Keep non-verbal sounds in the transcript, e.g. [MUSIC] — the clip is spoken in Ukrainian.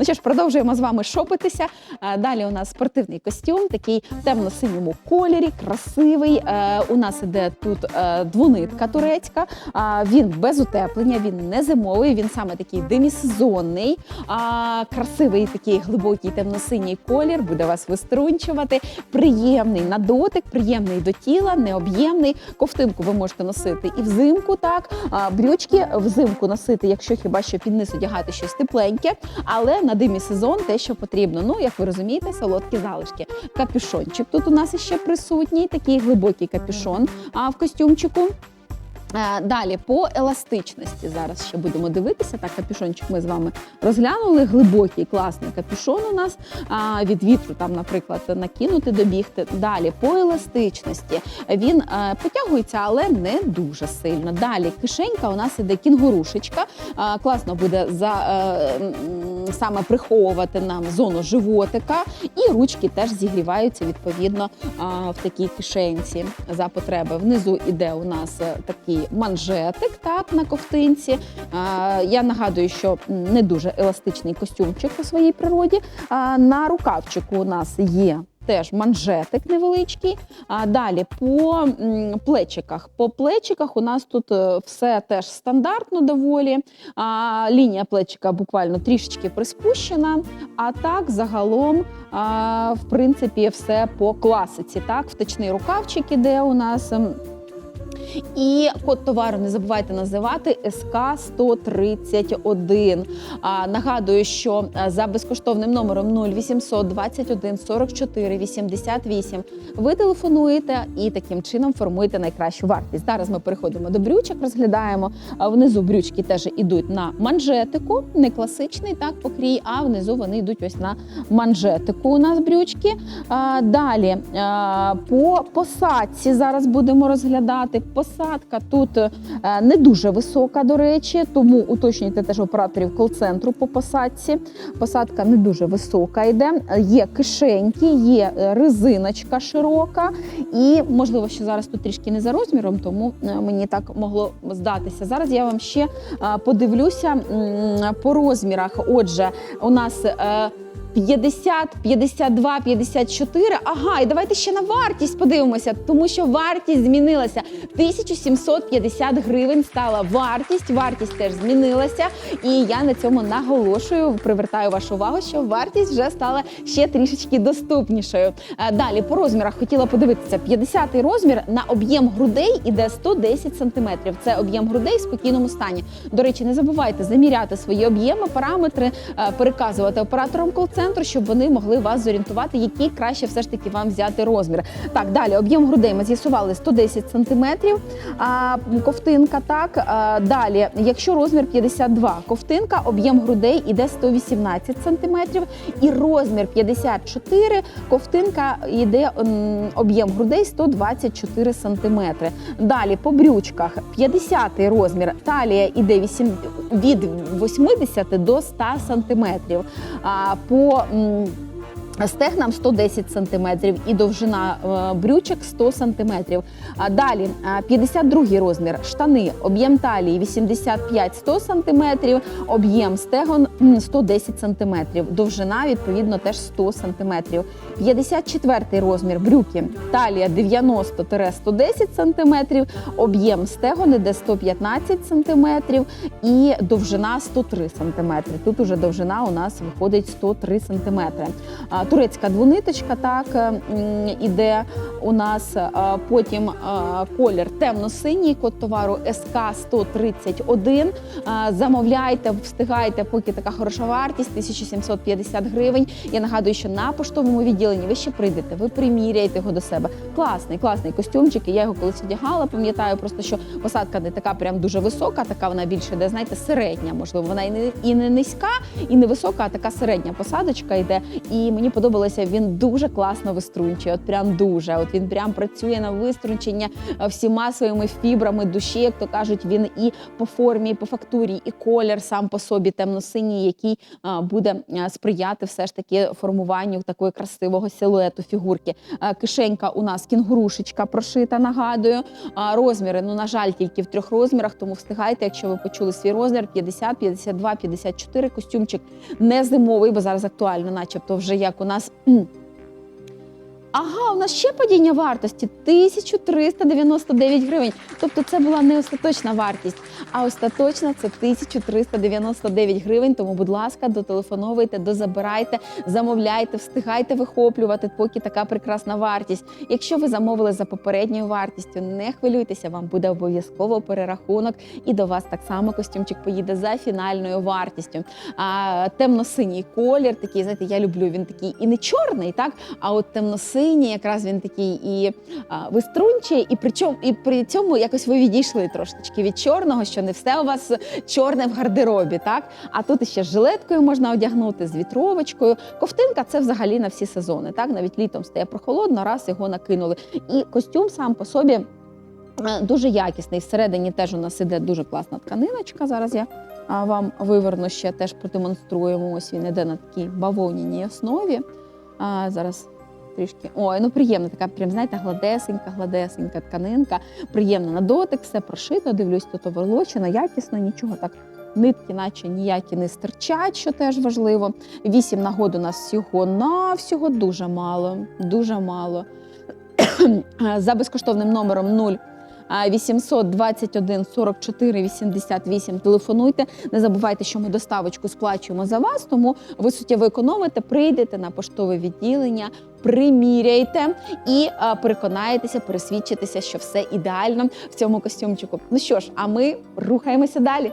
Ну що ж, продовжуємо з вами шопитися. Е, Далі у нас спортивний костюм, такий в темно-синьому кольорі, красивий. Е, У нас іде тут е, двонитка турецька. Він без утеплення, він не зимовий, він саме такий демісезонний, красивий такий глибокий темно-синій колір, буде вас виструнчувати. Приємний на дотик, приємний до тіла, необ'ємний. Ковтинку ви можете носити і взимку, так брючки взимку носити, якщо хіба що під низ одягати щось тепленьке, але на димі сезон те, що потрібно. Ну, як ви розумієте, солодкі залишки. Капюшончик тут у нас ще присутній, такий глибокий капюшон а, в костюмчику. Е, Далі по еластичності зараз ще будемо дивитися. Так, капюшончик ми з вами розглянули. Глибокий класний капюшон у нас від вітру, там, наприклад, накинути, добігти. Далі по еластичності він е, потягується, але не дуже сильно. Далі кишенька у нас іде кінгурушечка. Класно буде за е, саме приховувати нам зону животика, і ручки теж зігріваються відповідно в такій кишенці за потреби. Внизу іде у нас е, манжетик так, на ковтинці. Я нагадую, що не дуже еластичний костюмчик по своїй природі. На рукавчику у нас є. Теж манжетик невеличкий. А далі по плечиках. По плечиках у нас тут е, все теж стандартно доволі. А, лінія плечика буквально трішечки приспущена. А так загалом, а, в принципі, все по класиці. Так, втечний рукавчик іде у нас. І код товару не забувайте називати СК 131. А, нагадую, що за безкоштовним номером 0800 21 44 88 ви телефонуєте і таким чином формуєте найкращу вартість. Зараз ми переходимо до брючок, розглядаємо. Внизу брючки теж ідуть на манжетику, не класичний так покрій, а внизу вони йдуть ось на манжетику. У нас брючки. А, далі а, по посадці зараз будемо розглядати. Посадка тут е, не дуже висока, до речі, тому уточнюйте теж операторів кол-центру по посадці. Посадка не дуже висока йде. Є кишеньки, є е, резиночка широка, і можливо, що зараз тут трішки не за розміром, тому е, мені так могло здатися. Зараз я вам ще подивлюся по розмірах. Отже, у нас. Е, 50, 52, 54. Ага, і давайте ще на вартість подивимося, тому що вартість змінилася. 1750 гривень стала вартість. Вартість теж змінилася. І я на цьому наголошую, привертаю вашу увагу, що вартість вже стала ще трішечки доступнішою. Е, Далі по розмірах хотіла подивитися. 50 розмір на об'єм грудей іде 110 см. Це об'єм грудей в спокійному стані. До речі, не забувайте заміряти свої об'єми, параметри, е, переказувати операторам кол-центру, щоб вони могли вас зорієнтувати, який краще все ж таки вам взяти розмір. Так, далі об'єм грудей ми з'ясували 110 см. А, ковтинка так. А, далі, якщо розмір 52, ковтинка, об'єм грудей іде 118 см. І розмір 54, ковтинка йде об'єм грудей 124 см. Далі по брючках 50 розмір, талія іде 8, від 80 до 100 см. А, по 我嗯 Стегнам 110 см і довжина е, брючок 100 см. Далі е, 52 розмір, штани, об'єм талії 85-100 см, об'єм стегон 110 см, довжина відповідно теж 100 см. 54 розмір брюки, талія 90-110 см, об'єм стегон іде 115 см і довжина 103 см. Тут уже довжина у нас виходить 103 см. Турецька двониточка так іде у нас. Потім колір темно-синій, код товару СК 131. Замовляйте, встигайте, поки така хороша вартість 1750 гривень. Я нагадую, що на поштовому відділенні ви ще прийдете, ви приміряєте його до себе. Класний, класний костюмчик. Я його колись одягала. Пам'ятаю, просто що посадка не така прям дуже висока, така вона більше де, знаєте, середня. Можливо, вона і не і не низька, і не висока, а така середня посадочка йде. І мені мені подобалося, він дуже класно виструнчує. От прям дуже. От він прям працює на виструнчення е, всіма своїми фібрами душі, як то кажуть, він і по формі, і по фактурі, і колір сам по собі темно-синій, який буде сприяти все ж таки формуванню такої красивого силуету фігурки. Кишенька у нас кінгурушечка прошита, нагадую. Розміри, ну на жаль, тільки в трьох розмірах, тому встигайте, якщо ви почули свій розмір 50, 52, 54. Костюмчик не зимовий, бо зараз актуально, начебто, вже як у нас. Ага, у нас ще падіння вартості 1399 гривень. Тобто це була не остаточна вартість, а остаточна це 1399 гривень. Тому, будь ласка, дотелефоновуйте, дозабирайте, замовляйте, встигайте вихоплювати, поки така прекрасна вартість. Якщо ви замовили за попередньою вартістю, не хвилюйтеся, вам буде обов'язково перерахунок, і до вас так само костюмчик поїде за фінальною вартістю. А темно-синій колір, такий, знаєте, я люблю. Він такий і не чорний, так а от темно-синій, якраз він такий і а, виструнчує, і при чому і при цьому якось ви відійшли трошечки від чорного, що не все у вас чорне в гардеробі, так а тут ще з жилеткою можна одягнути, з вітровочкою. Ковтинка це взагалі на всі сезони. Так навіть літом стає прохолодно, раз його накинули. І костюм сам по собі. е, Дуже якісний. Всередині теж у нас іде дуже класна тканиночка. Зараз я вам виверну ще теж продемонструємо. Ось він іде на такій бавовняній основі. А, зараз трішки. Ой, ну приємна, така прям, знаєте, гладесенька, гладесенька тканинка. Приємна на дотик, все прошито. Дивлюсь, тут оверлочено, якісно, нічого так. Нитки, наче ніякі не стирчать, що теж важливо. Вісім нагод у нас всього на всього дуже мало. Дуже мало. [CLEARS THROAT] За безкоштовним номером 0 800 21 44 88 телефонуйте. Не забувайте, що ми доставочку сплачуємо за вас, тому ви суттєво економите, прийдете на поштове відділення, приміряйте і а, переконаєтеся, пересвідчитеся, що все ідеально в цьому костюмчику. Ну що ж, а ми рухаємося далі.